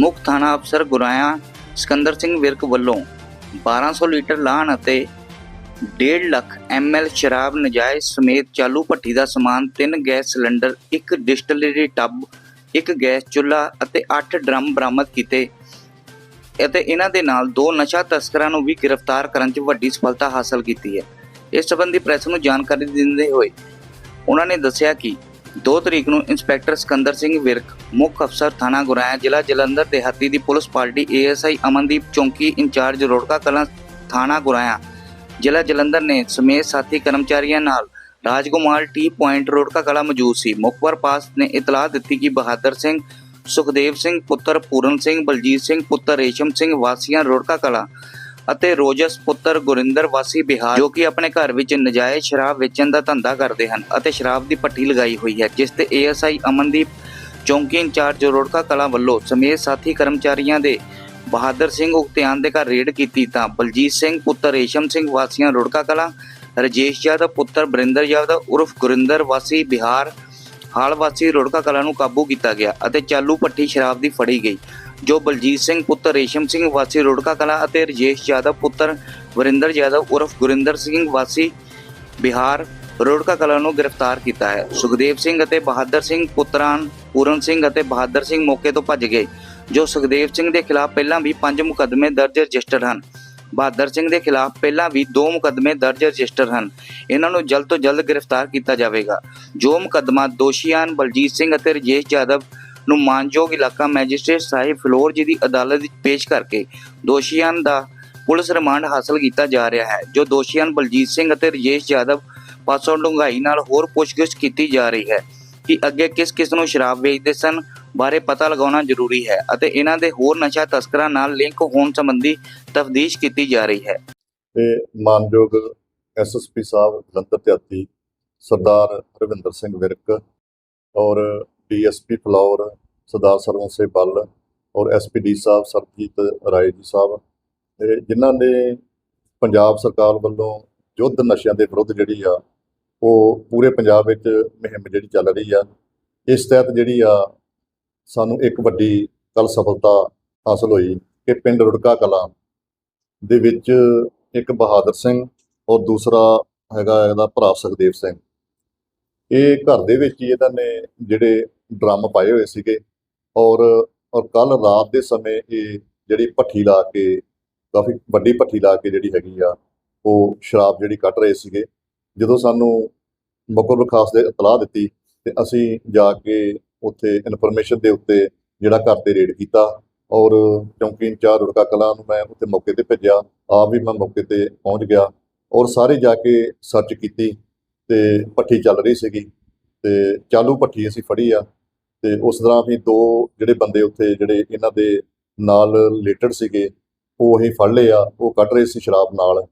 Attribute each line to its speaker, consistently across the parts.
Speaker 1: ਮੁੱਖ ਥਾਣਾ ਅਫਸਰ ਗੁਰਾਇਆ ਸਿਕੰਦਰ ਸਿੰਘ ਵਿਰਕ ਵੱਲੋਂ 1200 ਲੀਟਰ ਲਾਹਣ ਅਤੇ 1.5 ਲੱਖ ਐਮਐਲ ਸ਼ਰਾਬ ਨਜਾਇਜ਼ ਸਮੇਤ ਚਾਲੂ ਭੱਠੀ ਦਾ ਸਮਾਨ ਤਿੰਨ ਗੈਸ ਸਿਲੰਡਰ, ਇੱਕ ਡਿਸਟਿਲਰੀ ਟੱਬ, ਇੱਕ ਗੈਸ ਚੁੱਲ੍ਹਾ ਅਤੇ 8 ਡਰਮ ਬਰਾਮਦ ਕੀਤੇ ਅਤੇ ਇਹਨਾਂ ਦੇ ਨਾਲ ਦੋ ਨਸ਼ਾ ਤਸਕਰਾਂ ਨੂੰ ਵੀ ਗ੍ਰਿਫਤਾਰ ਕਰਨ 'ਚ ਵੱਡੀ ਸਫਲਤਾ ਹਾਸਲ ਕੀਤੀ ਹੈ। ਇਸ ਸੰਬੰਧੀ ਪ੍ਰੈਸ ਨੂੰ ਜਾਣਕਾਰੀ ਦਿੰਦੇ ਹੋਏ ਉਹਨਾਂ ਨੇ ਦੱਸਿਆ ਕਿ 2 ਤਰੀਕ ਨੂੰ ਇੰਸਪੈਕਟਰ ਸਿਕੰਦਰ ਸਿੰਘ ਵਿਰਕ, ਮੁੱਖ ਅਫਸਰ ਥਾਣਾ ਗੁਰਾਇਆ ਜ਼ਿਲ੍ਹਾ ਜਲੰਧਰ ਦਿਹਾਤੀ ਦੀ ਪੁਲਿਸ ਪਾਰਟੀ ਏਐਸਆਈ ਅਮਨਦੀਪ ਚੌਂਕੀ ਇੰਚਾਰਜ ਰੋੜਕਾ ਕਲਾਂ ਥਾਣਾ ਗੁਰਾਇਆ। ਜ਼ਿਲ੍ਹਾ ਜਲੰਧਰ ਨੇ ਸਮੇਤ ਸਾਥੀ ਕਰਮਚਾਰੀਆਂ ਨਾਲ ਰਾਜਕੁਮਾਰ ਟੀ ਪੁਆਇੰਟ ਰੋੜਕਾ ਕਲਾ ਮੌਜੂਦ ਸੀ। ਮੁਖਬਰ ਪਾਸ ਨੇ ਇਤਲਾਹ ਦਿੱਤੀ ਕਿ ਬਹਾਦਰ ਸਿੰਘ, ਸੁਖਦੇਵ ਸਿੰਘ, ਪੁੱਤਰ ਪੂਰਨ ਸਿੰਘ, ਬਲਜੀਤ ਸਿੰਘ, ਪੁੱਤਰ ਰੇਸ਼ਮ ਸਿੰਘ ਵਾਸੀਆਂ ਰੋੜਕਾ ਕਲਾ ਅਤੇ ਰੋਜਸ ਪੁੱਤਰ ਗੁਰਿੰਦਰ ਵਾਸੀ ਬਿਹਾਰ, ਜੋ ਕਿ ਆਪਣੇ ਘਰ ਵਿੱਚ ਨਜਾਇਜ਼ ਸ਼ਰਾਬ ਵੇਚਣ ਦਾ ਧੰਦਾ ਕਰਦੇ ਹਨ ਅਤੇ ਸ਼ਰਾਬ ਦੀ ਪੱਟੀ ਲਗਾਈ ਹੋਈ ਹੈ, ਜਿਸ ਤੇ ਏਐਸਆਈ ਅਮਨਦੀਪ ਚੌਂਕੀ ਇੰਚਾਰਜ ਰੋੜਕਾ ਕਲਾਂ ਵੱਲੋਂ ਸਮੇਤ ਸਾਥੀ ਕਰਮਚਾਰੀਆਂ ਦੇ ਬਹਾਦਰ ਸਿੰਘ ਉਗਤਿਆਨ ਦੇ ਘਰ ਰੇਡ ਕੀਤੀ ਤਾਂ ਬਲਜੀਤ ਸਿੰਘ ਪੁੱਤਰ ਰੇਸ਼ਮ ਸਿੰਘ ਵਾਸੀਆਂ ਰੋੜਕਾ ਕਲਾਂ, ਰਜੇਸ਼ ਯਾਦਵ ਪੁੱਤਰ ਬਰਿੰਦਰ ਯਾਦਵ, ਉਰਫ ਗੁਰਿੰਦਰ ਵਾਸੀ ਬਿਹਾਰ ਹਾਲ ਵਾਸੀ ਰੋੜਕਾ ਕਲਾਂ ਨੂੰ ਕਾਬੂ ਕੀਤਾ ਗਿਆ ਅਤੇ ਚਾਲੂ ਪੱਟੀ ਸ਼ਰਾਬ ਦੀ ਫੜੀ ਗਈ। ਜੋ ਬਲਜੀਤ ਸਿੰਘ ਪੁੱਤਰ, ਰੇਸ਼ਮ ਸਿੰਘ ਵਾਸੀ ਰੋੜਕਾ ਕਲਾ ਅਤੇ ਰਜੇਸ਼ ਯਾਦਵ ਪੁੱਤਰ, ਵਰਿੰਦਰ ਯਾਦਵ ਉਰਫ ਗੁਰਿੰਦਰ ਸਿੰਘ ਵਾਸੀ ਬਿਹਾਰ ਰੋੜਕਾ ਕਲਾ ਨੂੰ ਗ੍ਰਿਫਤਾਰ ਕੀਤਾ ਹੈ। ਸੁਖਦੇਵ ਸਿੰਘ ਅਤੇ ਬਹਾਦਰ ਸਿੰਘ ਪੁੱਤਰਾਨ ਪੂਰਨ ਸਿੰਘ ਅਤੇ ਬਹਾਦਰ ਸਿੰਘ ਮੌਕੇ ਤੋਂ ਭੱਜ ਗਏ, ਜੋ ਸੁਖਦੇਵ ਸਿੰਘ ਦੇ ਖਿਲਾਫ ਪਹਿਲਾਂ ਵੀ 5 ਮੁਕੱਦਮੇ ਦਰਜ ਰਜਿਸਟਰ ਹਨ। ਬਹਾਦਰ ਸਿੰਘ ਦੇ ਖਿਲਾਫ ਪਹਿਲਾਂ ਵੀ 2 ਮੁਕੱਦਮੇ ਦਰਜ ਰਜਿਸਟਰ ਹਨ। ਇਹਨਾਂ ਨੂੰ ਜਲਦ ਤੋਂ ਜਲਦ ਗ੍ਰਿਫਤਾਰ ਕੀਤਾ ਜਾਵੇਗਾ। ਜੋ ਮੁਕੱਦਮਾ ਦੋਸ਼ੀਆਂ ਬਲਜੀਤ ਸਿੰਘ ਅਤੇ ਰਜੇਸ਼ ਯਾਦਵ ਨੂੰ ਮਾਨਯੋਗ ਇਲਾਕਾ ਮੈਜਿਸਟ੍ਰੇਟ ਸਾਹਿਬ ਫਲੋਰ ਜੀ ਦੀ ਅਦਾਲਤ ਵਿੱਚ ਪੇਸ਼ ਕਰਕੇ ਦੋਸ਼ੀਆਂ ਦਾ ਪੁਲਿਸ ਰਿਮਾਂਡ ਹਾਸਲ ਕੀਤਾ ਜਾ ਰਿਹਾ ਹੈ, ਜੋ ਦੋਸ਼ੀਆਂ ਬਲਜੀਤ ਸਿੰਘ ਅਤੇ ਰਜੇਸ਼ ਯਾਦਵ ਪਾਸੋਂ ਡੂੰਘਾਈ ਨਾਲ ਹੋਰ ਪੁੱਛਗਿੱਛ ਕੀਤੀ ਜਾ ਰਹੀ ਹੈ ਕਿ ਅੱਗੇ ਕਿਸ ਕਿਸ ਨੂੰ ਸ਼ਰਾਬ ਵੇਚਦੇ ਸਨ ਬਾਰੇ ਪਤਾ ਲਗਾਉਣਾ ਜ਼ਰੂਰੀ ਹੈ ਅਤੇ ਇਹਨਾਂ ਦੇ ਹੋਰ ਨਸ਼ਾ ਤਸਕਰਾਂ ਨਾਲ ਲਿੰਕ ਹੋਣ ਸੰਬੰਧੀ ਤਫਤੀਸ਼ ਕੀਤੀ ਜਾ ਰਹੀ ਹੈ।
Speaker 2: ਤੇ ਮਾਨਯੋਗ ਐਸਐਸਪੀ ਸਾਹਿਬ ਜਲੰਧਰ ਦਿਹਾਤੀ ਸਰਦਾਰ ਰਵਿੰਦਰ ਸਿੰਘ ਵਿਰਕ ਔਰ ਡੀਐਸਪੀ ਫਲੌਰ ਸਰਦਾਰ ਸਰਵਨ ਸਿੰਘ ਬੱਲ ਔਰ ਐਸਪੀਡੀ ਸਾਹਿਬ ਸਰਜੀਤ ਰਾਏ ਜੀ ਸਾਹਿਬ ਤੇ ਜਿਨ੍ਹਾਂ ਨੇ ਪੰਜਾਬ ਸਰਕਾਰ ਵੱਲੋਂ ਯੁੱਧ ਨਸ਼ਿਆਂ ਦੇ ਵਿਰੁੱਧ ਜਿਹੜੀ ਆ, ਉਹ ਪੂਰੇ ਪੰਜਾਬ ਵਿੱਚ ਮੁਹਿੰਮ ਜਿਹੜੀ ਚੱਲ ਰਹੀ ਆ, ਇਸ ਤਹਿਤ ਜਿਹੜੀ ਆ ਸਾਨੂੰ ਇੱਕ ਵੱਡੀ ਕੱਲ ਸਫਲਤਾ ਹਾਸਲ ਹੋਈ ਕਿ ਪਿੰਡ ਰੁੜਕਾ ਕਲਾਂ ਦੇ ਵਿੱਚ ਇੱਕ ਬਹਾਦਰ ਸਿੰਘ ਔਰ ਦੂਸਰਾ ਹੈਗਾ ਇਹਦਾ ਭਰਾ ਸੁਖਦੇਵ ਸਿੰਘ। ਇਹ ਘਰ ਦੇ ਵਿੱਚ ਹੀ ਇਹਨਾਂ ਨੇ ਜਿਹੜੇ ਡਰਮ ਪਾਏ ਹੋਏ ਸੀਗੇ ਔਰ ਔਰ ਕੱਲ ਰਾਤ ਦੇ ਸਮੇਂ ਇਹ ਜਿਹੜੀ ਭੱਠੀ ਲਾ ਕੇ, ਕਾਫੀ ਵੱਡੀ ਭੱਠੀ ਲਾ ਕੇ ਜਿਹੜੀ ਹੈਗੀ ਆ, ਉਹ ਸ਼ਰਾਬ ਜਿਹੜੀ ਕੱਢ ਰਹੇ ਸੀਗੇ। ਜਦੋਂ ਸਾਨੂੰ ਮੁਕਰ ਵਿਖਾਸ ਦੇ ਇਤਲਾਹ ਦਿੱਤੀ ਤੇ ਅਸੀਂ ਜਾ ਕੇ ਉੱਥੇ ਇਨਫੋਰਮੇਸ਼ਨ ਦੇ ਉੱਤੇ ਜਿਹੜਾ ਘਰ ਤੇ ਰੇਡ ਕੀਤਾ ਔਰ ਚੌਂਕੀ ਇੰਚਾਰਜ ਰੁੜਕਾ ਕਲਾਂ ਨੂੰ ਮੈਂ ਉੱਥੇ ਮੌਕੇ ਤੇ ਭੇਜਿਆ, ਆਪ ਵੀ ਮੈਂ ਮੌਕੇ ਤੇ ਪਹੁੰਚ ਗਿਆ ਔਰ ਸਾਰੇ ਜਾ ਕੇ ਸਰਚ ਕੀਤੀ ਤੇ ਭੱਠੀ ਚੱਲ ਰਹੀ ਸੀਗੀ ਤੇ ਚਾਲੂ ਭੱਠੀ ਅਸੀਂ ਫੜੀ ਆ। ਤੇ ਉਸ ਤਰ੍ਹਾਂ ਅਸੀਂ ਦੋ ਜਿਹੜੇ ਬੰਦੇ ਉੱਥੇ ਜਿਹੜੇ ਇਹਨਾਂ ਦੇ ਨਾਲ ਰਿਲੇਟਡ ਸੀਗੇ, ਉਹ ਅਸੀਂ ਫੜ ਲਏ ਆ ਉਹ ਕੱਢ ਰਹੇ ਸੀ ਸ਼ਰਾਬ ਨਾਲ।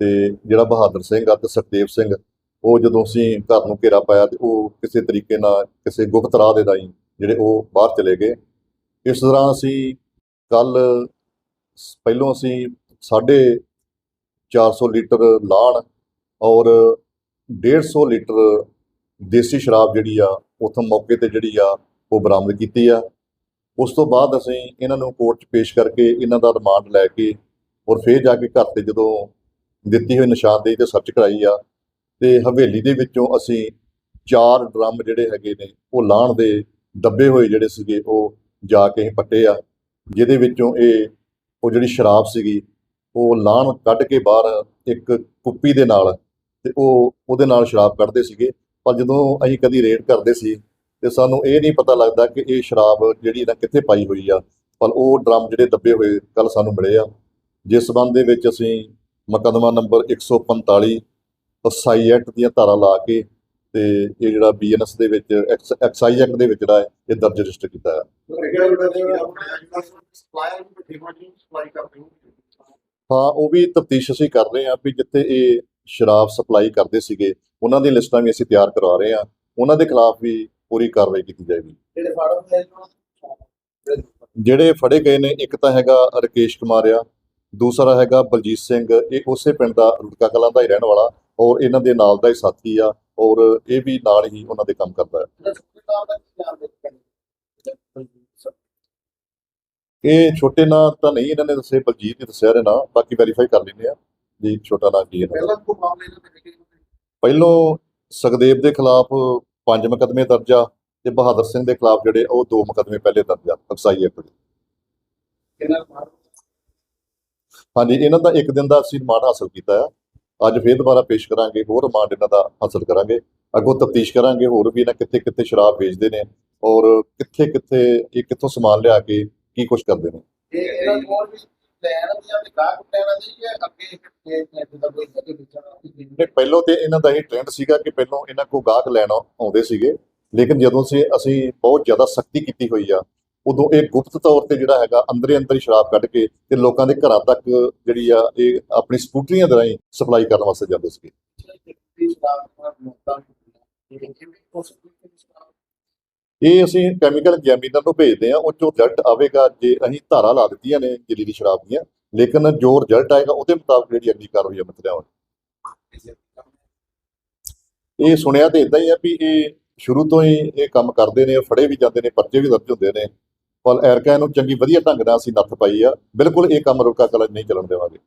Speaker 2: ਤੇ ਜਿਹੜਾ ਬਹਾਦਰ ਸਿੰਘ ਆ ਤੇ ਸੁਖਦੇਵ ਸਿੰਘ, ਉਹ ਜਦੋਂ ਅਸੀਂ ਘਰ ਨੂੰ ਘੇਰਾ ਪਾਇਆ ਤੇ ਉਹ ਕਿਸੇ ਤਰੀਕੇ ਨਾਲ ਕਿਸੇ ਗੁਪਤ ਰਾਹ ਦੇ ਰਾਹੀਂ ਜਿਹੜੇ ਉਹ ਬਾਹਰ ਚਲੇ ਗਏ। ਇਸ ਤਰ੍ਹਾਂ ਅਸੀਂ ਕੱਲ ਪਹਿਲੋਂ ਅਸੀਂ ਸਾਢੇ 400 ਲੀਟਰ ਲਾਣ ਔਰ 150 ਲੀਟਰ ਦੇਸੀ ਸ਼ਰਾਬ ਜਿਹੜੀ ਆ, ਉਥੋਂ ਮੌਕੇ ਤੇ ਜਿਹੜੀ ਆ ਉਹ ਬਰਾਮਦ ਕੀਤੀ ਆ। ਉਸ ਤੋਂ ਬਾਅਦ ਅਸੀਂ ਇਹਨਾਂ ਨੂੰ ਕੋਰਟ 'ਚ ਪੇਸ਼ ਕਰਕੇ ਇਹਨਾਂ ਦਾ ਰਿਮਾਂਡ ਲੈ ਕੇ ਔਰ ਫੇਰ ਜਾ ਕੇ ਘਰ ਤੇ ਜਦੋਂ ਦਿੱਤੀ ਹੋਈ ਨਿਸ਼ਾਨਦੇਹੀ ਤੇ ਸਰਚ ਕਰਾਈ ਆ ਤੇ ਹਵੇਲੀ ਦੇ ਵਿੱਚੋਂ ਅਸੀਂ ਚਾਰ ਡਰਮ ਜਿਹੜੇ ਹੈਗੇ ਨੇ, ਉਹ ਲਾਣ ਦੇ ਦੱਬੇ ਹੋਏ ਜਿਹੜੇ ਸੀਗੇ, ਉਹ ਜਾ ਕੇ ਅਸੀਂ ਪੱਟੇ ਆ। ਜਿਹਦੇ ਵਿੱਚੋਂ ਇਹ, ਉਹ ਜਿਹੜੀ ਸ਼ਰਾਬ ਸੀਗੀ, ਉਹ ਲਾਣ ਕੱਢ ਕੇ ਬਾਹਰ ਇੱਕ ਕੁੱਪੀ ਦੇ ਨਾਲ ਤੇ ਉਹ ਉਹਦੇ ਨਾਲ ਸ਼ਰਾਬ ਕੱਢਦੇ ਸੀਗੇ। ਪਰ ਜਦੋਂ ਅਸੀਂ ਕਦੀ ਰੇਡ ਕਰਦੇ ਸੀ ਤੇ ਸਾਨੂੰ ਇਹ ਨਹੀਂ ਪਤਾ ਲੱਗਦਾ ਕਿ ਇਹ ਸ਼ਰਾਬ ਜਿਹੜੀ ਇਹਨਾਂ ਕਿੱਥੇ ਪਾਈ ਹੋਈ ਆ, ਪਰ ਉਹ ਡਰਮ ਜਿਹੜੇ ਦੱਬੇ ਹੋਏ ਕੱਲ ਸਾਨੂੰ ਮਿਲੇ ਆ। ਜਿਸ ਸਬੰਧ ਦੇ ਵਿੱਚ ਅਸੀਂ ਮੁਕੱਦਮਾ ਨੰਬਰ 145 ਐਕਸਾਈ ਐਕਟ ਦੀਆਂ ਧਾਰਾ ਲਾ ਕੇ ਤੇ ਇਹ ਜਿਹੜਾ ਬੀਐਨਐਸ ਦੇ ਵਿੱਚ ਐਕਸਾਈਜ਼ ਐਕਟ ਦੇ ਵਿੱਚ ਜਿਹੜਾ ਹੈ, ਇਹ ਦਰਜ ਰਜਿਸਟਰ ਕੀਤਾ ਹੈ। ਹਾਂ, ਉਹ ਵੀ ਤਫਤੀਸ਼ ਅਸੀਂ ਕਰ ਰਹੇ ਹਾਂ ਵੀ ਜਿੱਥੇ ਇਹ ਸ਼ਰਾਬ ਸਪਲਾਈ ਕਰਦੇ ਸੀਗੇ, ਉਹਨਾਂ ਦੀਆਂ ਲਿਸਟਾਂ ਵੀ ਅਸੀਂ ਤਿਆਰ ਕਰਵਾ ਰਹੇ ਹਾਂ। ਉਹਨਾਂ ਦੇ ਖਿਲਾਫ ਵੀ ਪੂਰੀ ਕਾਰਵਾਈ ਕੀਤੀ ਜਾਏਗੀ। ਜਿਹੜੇ ਫੜੇ ਗਏ ਨੇ ਇੱਕ ਤਾਂ ਹੈਗਾ ਰਕੇਸ਼ ਕੁਮਾਰ ਆ ਦੂਸਰਾ ਹੈਗਾ ਬਲਜੀਤ ਸਿੰਘ ਇਹ ਉਸੇ ਪਿੰਡ ਦਾ ਰੁੜਕਾ ਕਲਾਂ ਦਾ ਹੀ ਰਹਿਣ ਵਾਲਾ ਔਰ ਇਹਨਾਂ ਦੇ ਨਾਲ ਦਾ ਹੀ ਸਾਥੀ ਆ ਔਰ ਇਹ ਵੀ ਨਾਲ ਹੀ ਉਹਨਾਂ ਦੇ ਕੰਮ ਕਰਦਾ ਹੈ। ਇਹ ਛੋਟੇ ਨਾਂ ਤਾਂ ਨਹੀਂ ਇਹਨਾਂ ਨੇ ਦੱਸੇ ਬਲਜੀਤ ਹੀ ਦੱਸਿਆ ਨੇ ਨਾਂ ਬਾਕੀ ਵੈਰੀਫਾਈ ਕਰ ਲੈਂਦੇ ਆ ਜੀ ਛੋਟਾ ਨਾਂ ਕੀ ਹੈ।
Speaker 3: ਪਹਿਲਾਂ ਕੋ ਮਾਮਲੇ ਦੇ
Speaker 2: ਪਹਿਲੋਂ ਸੁਖਦੇਵ ਦੇ ਖਿਲਾਫ ਪੰਜ ਮੁਕੱਦਮੇ ਦਰਜ ਤੇ ਬਹਾਦਰ ਸਿੰਘ ਦੇ ਖਿਲਾਫ ਜਿਹੜੇ ਉਹ ਦੋ ਮੁਕੱਦਮੇ ਪਹਿਲੇ ਦਰਜ ਆ ਅਕਸਾਈ ਐਕਟ ਹਾਂਜੀ ਇਹਨਾਂ ਦਾ ਇੱਕ ਦਿਨ ਦਾ ਅਸੀਂ ਰਿਮਾਂਡ ਹਾਸਲ ਕੀਤਾ ਆ। ਅੱਜ ਫੇਰ ਦੁਬਾਰਾ ਪੇਸ਼ ਕਰਾਂਗੇ ਹੋਰ ਰਿਮਾਂਡ ਇਹਨਾਂ ਦਾ ਹਾਸਲ ਕਰਾਂਗੇ। ਅੱਗੋਂ ਤਫਤੀਸ਼ ਕਰਾਂਗੇ ਹੋਰ ਵੀ ਇਹਨਾਂ ਕਿੱਥੇ ਕਿੱਥੇ ਸ਼ਰਾਬ ਵੇਚਦੇ ਨੇ ਔਰ ਕਿੱਥੇ ਕਿੱਥੇ ਇਹ ਕਿੱਥੋਂ ਸਮਾਨ ਲਿਆ ਕੇ ਕੀ ਕੁਝ ਕਰਦੇ ਨੇ।
Speaker 3: ਇਹ ਇਹਨਾਂ ਕੋਲ ਵੀ ਲੈਣ ਦੀਆਂ ਤੇ ਗਾਹ ਕੁੱਟਿਆਂ ਦੀ ਕਿ ਅੱਗੇ ਇਹ ਜਿਹਦਾ ਕੋਈ ਅੱਗੇ ਵਿਚਾਰਾ
Speaker 2: ਨੇ ਪਹਿਲਾਂ ਤੇ ਇਹਨਾਂ ਦਾ ਇਹ ਟ੍ਰੈਂਡ ਸੀਗਾ ਕਿ ਪਹਿਲਾਂ ਇਹਨਾਂ ਕੋ ਗਾਹਕ ਲੈਣ ਆਉ- ਆਉਂਦੇ ਸੀਗੇ ਲੇਕਿਨ ਜਦੋਂ ਸੇ ਅਸੀਂ ਬਹੁਤ ਜ਼ਿਆਦਾ ਸਖਤੀ ਕੀਤੀ ਹੋਈ ਆ ਉਦੋਂ ਇਹ ਗੁਪਤ ਤੌਰ ਤੇ ਜਿਹੜਾ ਹੈਗਾ ਅੰਦਰੇ ਅੰਦਰ ਸ਼ਰਾਬ ਕੱਢ ਕੇ ਤੇ ਲੋਕਾਂ ਦੇ ਘਰਾਂ ਤੱਕ ਜਿਹੜੀ ਆ ਇਹ ਆਪਣੀ ਸਕੂਟਰੀਆਂ ਦੇ ਰਾਹੀਂ ਸਪਲਾਈ ਕਰਨ ਵਾਸਤੇ ਜਾਂਦੇ ਸੀਗੇ। ਇਹ ਅਸੀਂ ਕੈਮੀਕਲ ਐਗਜ਼ਾਮੀਨਰ ਨੂੰ ਭੇਜਦੇ ਆ ਉਹ ਚੋਂ ਰਿਜ਼ਲਟ ਆਵੇਗਾ, ਜੇ ਅਸੀਂ ਧਾਰਾ ਲਾ ਦਿੱਤੀਆਂ ਨੇ ਜਲੀ ਦੀ ਸ਼ਰਾਬ ਦੀਆਂ, ਲੇਕਿਨ ਜੋ ਰਿਜ਼ਲਟ ਆਏਗਾ ਉਹਦੇ ਮੁਤਾਬਕ ਜਿਹੜੀ ਅਗਲੀ ਕਾਰਵਾਈ ਅਮਲ ਚ ਲਿਆਵਾਂਗੇ। ਇਹ ਸੁਣਿਆ ਤੇ ਇਦਾਂ ਹੀ ਆ ਵੀ ਇਹ ਸ਼ੁਰੂ ਤੋਂ ਹੀ ਇਹ ਕੰਮ ਕਰਦੇ ਨੇ, ਫੜੇ ਵੀ ਜਾਂਦੇ ਨੇ, ਪਰਚੇ ਵੀ ਦਰਜ ਹੁੰਦੇ ਨੇ। ਪਰ ਐਰਕਾ ਨੂੰ ਚੰਗੀ ਵਧੀਆ ਢੰਗ ਨਾਲ ਅਸੀਂ ਨੱਥ ਪਾਈ ਆ, ਬਿਲਕੁਲ ਇਹ ਕੰਮ ਰੋਕਾ ਕਲਾ ਨਹੀਂ ਚੱਲਣ ਦੇਵਾਂਗੇ।